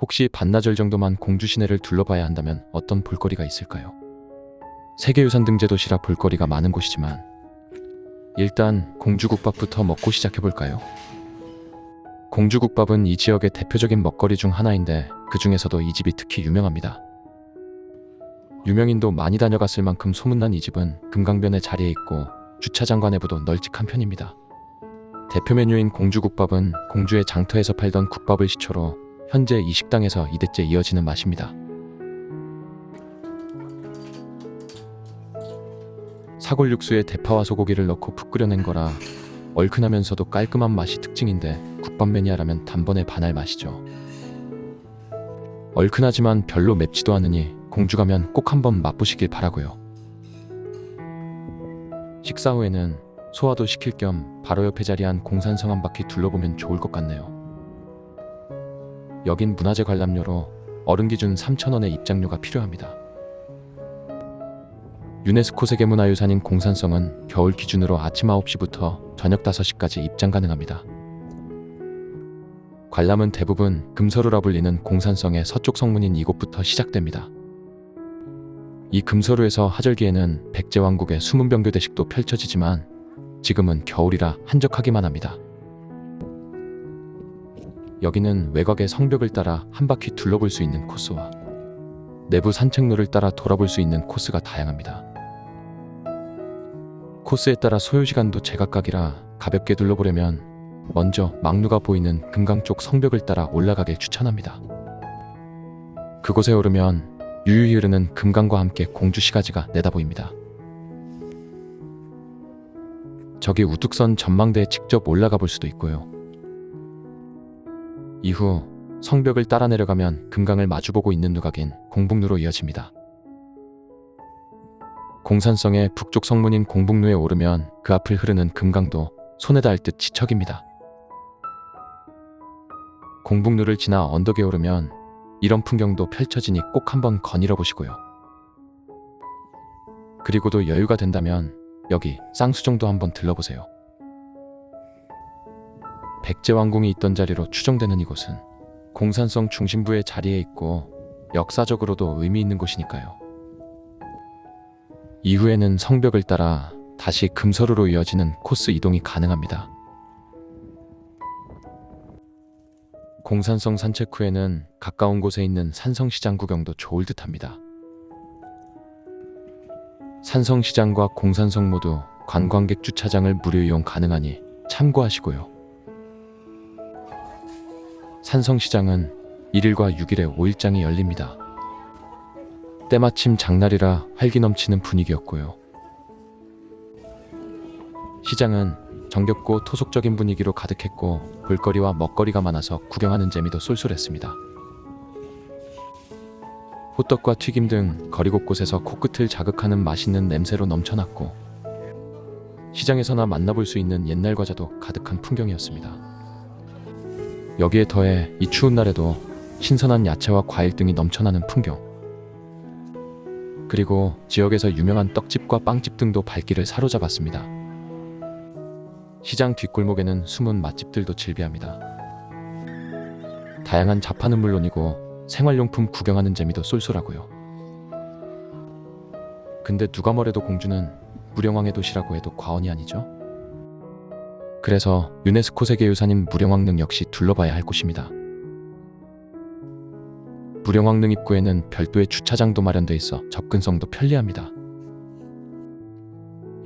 혹시 반나절 정도만 공주 시내를 둘러봐야 한다면 어떤 볼거리가 있을까요? 세계유산 등재 도시라 볼거리가 많은 곳이지만 일단 공주국밥부터 먹고 시작해 볼까요? 공주국밥은 이 지역의 대표적인 먹거리 중 하나인데 그 중에서도 이 집이 특히 유명합니다. 유명인도 많이 다녀갔을 만큼 소문난 이 집은 금강변에 자리해 있고 주차장과 내부도 널찍한 편입니다. 대표 메뉴인 공주국밥은 공주의 장터에서 팔던 국밥을 시초로 현재 이 식당에서 2대째 이어지는 맛입니다. 사골 육수에 대파와 소고기를 넣고 푹 끓여낸 거라 얼큰하면서도 깔끔한 맛이 특징인데 국밥 매니아라면 단번에 반할 맛이죠. 얼큰하지만 별로 맵지도 않으니 공주 가면 꼭 한번 맛보시길 바라고요. 식사 후에는 소화도 시킬 겸 바로 옆에 자리한 공산성 한 바퀴 둘러보면 좋을 것 같네요. 여긴 문화재 관람료로 어른 기준 3,000원의 입장료가 필요합니다. 유네스코 세계문화유산인 공산성은 겨울 기준으로 아침 9시부터 저녁 5시까지 입장 가능합니다. 관람은 대부분 금서루라 불리는 공산성의 서쪽 성문인 이곳부터 시작됩니다. 이 금서루에서 하절기에는 백제왕국의 수문병교 대식도 펼쳐지지만 지금은 겨울이라 한적하기만 합니다. 여기는 외곽의 성벽을 따라 한 바퀴 둘러볼 수 있는 코스와 내부 산책로를 따라 돌아볼 수 있는 코스가 다양합니다. 코스에 따라 소요 시간도 제각각이라 가볍게 둘러보려면 먼저 막루가 보이는 금강 쪽 성벽을 따라 올라가길 추천합니다. 그곳에 오르면 유유히 흐르는 금강과 함께 공주 시가지가 내다보입니다. 저기 우뚝선 전망대에 직접 올라가 볼 수도 있고요. 이후 성벽을 따라 내려가면 금강을 마주보고 있는 누각인 공북루로 이어집니다. 공산성의 북쪽 성문인 공북루에 오르면 그 앞을 흐르는 금강도 손에 닿을 듯 지척입니다. 공북루를 지나 언덕에 오르면 이런 풍경도 펼쳐지니 꼭 한번 거닐어 보시고요. 그리고도 여유가 된다면 여기 쌍수정도 한번 들러보세요. 백제왕궁이 있던 자리로 추정되는 이곳은 공산성 중심부의 자리에 있고 역사적으로도 의미 있는 곳이니까요. 이후에는 성벽을 따라 다시 금서루로 이어지는 코스 이동이 가능합니다. 공산성 산책 후에는 가까운 곳에 있는 산성시장 구경도 좋을 듯합니다. 산성시장과 공산성 모두 관광객 주차장을 무료 이용 가능하니 참고하시고요. 산성시장은 1일과 6일에 5일장이 열립니다. 때마침 장날이라 활기 넘치는 분위기였고요. 시장은 정겹고 토속적인 분위기로 가득했고 볼거리와 먹거리가 많아서 구경하는 재미도 쏠쏠했습니다. 호떡과 튀김 등 거리 곳곳에서 코끝을 자극하는 맛있는 냄새로 넘쳐났고 시장에서나 만나볼 수 있는 옛날 과자도 가득한 풍경이었습니다. 여기에 더해 이 추운 날에도 신선한 야채와 과일 등이 넘쳐나는 풍경. 그리고 지역에서 유명한 떡집과 빵집 등도 발길을 사로잡았습니다. 시장 뒷골목에는 숨은 맛집들도 즐비합니다. 다양한 자판은 물론이고 생활용품 구경하는 재미도 쏠쏠하고요. 근데 누가 뭐래도 공주는 무령왕의 도시라고 해도 과언이 아니죠? 그래서 유네스코 세계유산인 무령왕릉 역시 둘러봐야 할 곳입니다. 무령왕릉 입구에는 별도의 주차장도 마련돼 있어 접근성도 편리합니다.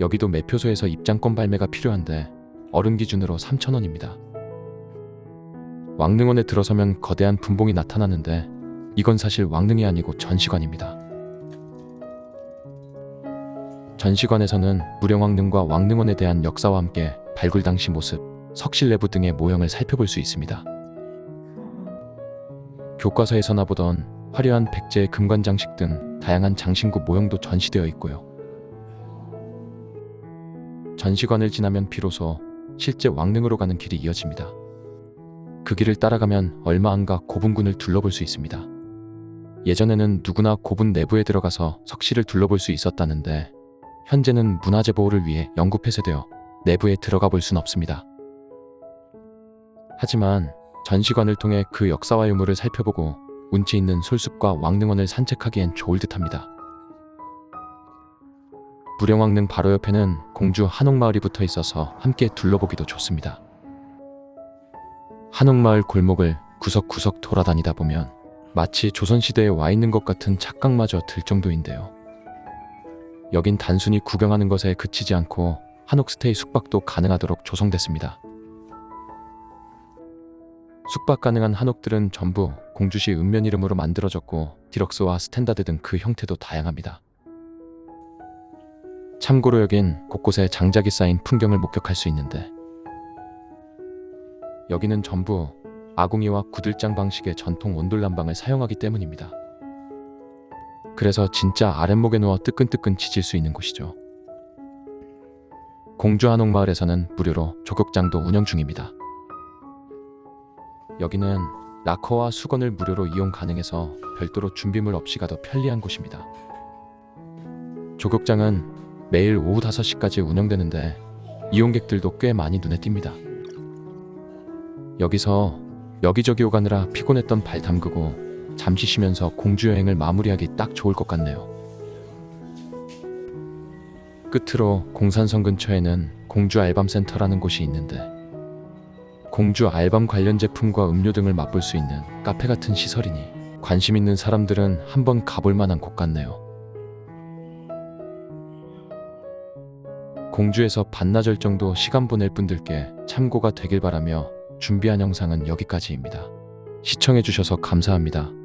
여기도 매표소에서 입장권 발매가 필요한데 어른 기준으로 3,000원입니다. 왕릉원에 들어서면 거대한 분봉이 나타나는데 이건 사실 왕릉이 아니고 전시관입니다. 전시관에서는 무령왕릉과 왕릉원에 대한 역사와 함께 발굴 당시 모습, 석실 내부 등의 모형을 살펴볼 수 있습니다. 교과서에서나 보던 화려한 백제의 금관 장식 등 다양한 장신구 모형도 전시되어 있고요. 전시관을 지나면 비로소 실제 왕릉으로 가는 길이 이어집니다. 그 길을 따라가면 얼마 안 가 고분군을 둘러볼 수 있습니다. 예전에는 누구나 고분 내부에 들어가서 석실을 둘러볼 수 있었다는데 현재는 문화재 보호를 위해 영구 폐쇄되어 내부에 들어가 볼 순 없습니다. 하지만 전시관을 통해 그 역사와 유물을 살펴보고 운치 있는 솔숲과 왕릉원을 산책하기엔 좋을 듯합니다. 무령왕릉 바로 옆에는 공주 한옥마을이 붙어 있어서 함께 둘러보기도 좋습니다. 한옥마을 골목을 구석구석 돌아다니다 보면 마치 조선시대에 와 있는 것 같은 착각마저 들 정도인데요. 여긴 단순히 구경하는 것에 그치지 않고 한옥 스테이 숙박도 가능하도록 조성됐습니다. 숙박 가능한 한옥들은 전부 공주시 읍면 이름으로 만들어졌고 디럭스와 스탠다드 등 그 형태도 다양합니다. 참고로 여긴 곳곳에 장작이 쌓인 풍경을 목격할 수 있는데 여기는 전부 아궁이와 구들장 방식의 전통 온돌난방을 사용하기 때문입니다. 그래서 진짜 아랫목에 누워 뜨끈뜨끈 지질 수 있는 곳이죠. 공주 한옥마을에서는 무료로 조격장도 운영 중입니다. 여기는 락커와 수건을 무료로 이용 가능해서 별도로 준비물 없이 가도 편리한 곳입니다. 조격장은 매일 오후 5시까지 운영되는데 이용객들도 꽤 많이 눈에 띕니다. 여기서 여기저기 오가느라 피곤했던 발 담그고 잠시 쉬면서 공주 여행을 마무리하기 딱 좋을 것 같네요. 끝으로 공산성 근처에는 공주 알밤 센터라는 곳이 있는데 공주 알밤 관련 제품과 음료 등을 맛볼 수 있는 카페 같은 시설이니 관심 있는 사람들은 한번 가볼 만한 곳 같네요. 공주에서 반나절 정도 시간 보낼 분들께 참고가 되길 바라며 준비한 영상은 여기까지입니다. 시청해주셔서 감사합니다.